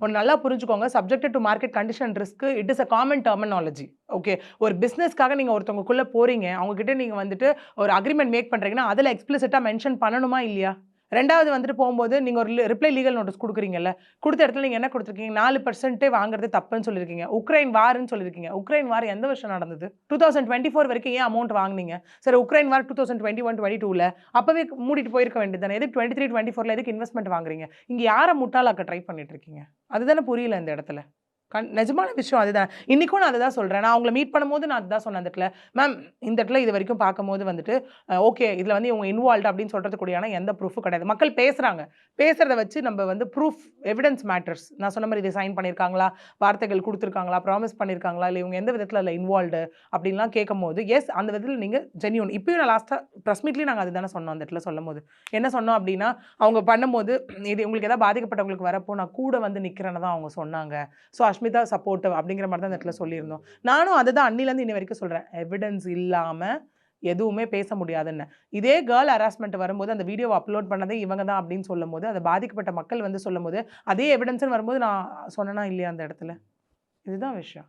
ஒன்று நல்லா புரிஞ்சுக்கோங்க. Subject to market condition risk it is a common terminology okay ஒரு பிஸ்னஸ்க்காக நீங்கள் ஒருத்தவங்களுக்குள்ளே போகிறீங்க அவங்ககிட்ட நீங்கள் வந்துட்டு ஒரு அக்ரிமெண்ட் மேக் பண்ணுறீங்கன்னா அதில் எக்ஸ்பிளிசிட்டாக மென்ஷன் பண்ணணுமா இல்லையா? ரெண்டாவது வந்துட்டு போகும்போது நீங்கள் ஒரு ரிப்ளை லீகல் நோட்டீஸ் கொடுக்குறீங்கல்ல கொடுத்த இடத்துல நீங்கள் என்ன கொடுத்துருக்கீங்க? நாலு பர்சன்ட்டே வாங்குறது தப்புன்னு சொல்லியிருக்கீங்க. உக்ரைன் வார்னு சொல்லியிருக்கீங்க. உக்ரைன் வார் எந்த வருஷம் நடந்தது? டூ தௌசண்ட் டுவெண்ட்டி ஃபோர் வரைக்கும் ஏன் அமௌண்ட் வாங்கினீங்க? சரி Ukraine war two thousand twenty one twenty டூவில் அப்போவே மூடிட்டு போயிருக்க வேண்டியது தானே. எதுக்கு டுவெண்ட்டி த்ரீ டுவெண்ட்டி ஃபோரில் எதுக்கு இன்வெஸ்ட்மெண்ட் வாங்குறீங்க? இங்கே யாரை முட்டாளாக்க ட்ரை பண்ணிட்டு இருக்கீங்க? அதுதானே புரியல இந்த இடத்துல. கண் நிஜமான விஷயம் அதுதான். இன்றைக்கும் நான் அதை தான் சொல்கிறேன் நான் அவங்கள மீட் பண்ணும்போது நான் அதுதான் சொன்னேன் அந்த இடத்துல. மேம் இந்த இடத்துல இது வரைக்கும் பார்க்கும்போது வந்துட்டு ஓகே இதில் வந்து இவங்க இன்வால்வ் அப்படின்னு சொல்கிறது கூடியான எந்த ப்ரூஃபும் கிடையாது. மக்கள் பேசுகிறாங்க பேசுகிறத வச்சு நம்ம வந்து ப்ரூஃப் எவிடன்ஸ் மேட்டர்ஸ் நான் சொன்ன மாதிரி இதை சைன் பண்ணியிருக்காங்களா? வார்த்தைகள் கொடுத்துருக்காங்களா? ப்ராமிஸ் பண்ணியிருக்காங்களா? இல்லை இவங்க எந்த விதத்தில் அதில் இன்வால்வ்டு அப்படின்லாம் கேட்கும் போது எஸ் அந்த விதத்தில் நீங்கள் ஜென்யூன் இப்போயும் நான் லாஸ்ட்டாக ப்ரெஸ் மீட்லேயும் நாங்கள் அதுதானே சொன்னோம் அந்த இடத்துல சொல்லும் போது என்ன சொன்னோம் அப்படின்னா அவங்க பண்ணும்போது இது உங்களுக்கு எதாவது பாதிக்கப்பட்டவங்களுக்கு வரப்போ நான் கூட வந்து நிற்கிறேன்னு தான் அவங்க சொன்னாங்க. ஸோ அஷ்மிதா சப்போர்ட்டு அப்படிங்கிற மாதிரி தான் அந்த இடத்துல சொல்லியிருந்தோம். நானும் அதை தான் அன்னிலேருந்து இன்னி வரைக்கும் சொல்கிறேன் எவிடன்ஸ் இல்லாமல் எதுவுமே பேச முடியாதுன்னு. இதே கேர்ள் ஹராஸ்மெண்ட் வரும்போது அந்த வீடியோவை அப்லோட் பண்ணதே இவங்க தான் அப்படின்னு சொல்லும் போது அதை பாதிக்கப்பட்ட மக்கள் வந்து சொல்லும் போது அதே எவிடன்ஸ்னு வரும்போது நான் சொன்னேன்னா இல்லையா அந்த இடத்துல? இதுதான் விஷயம்.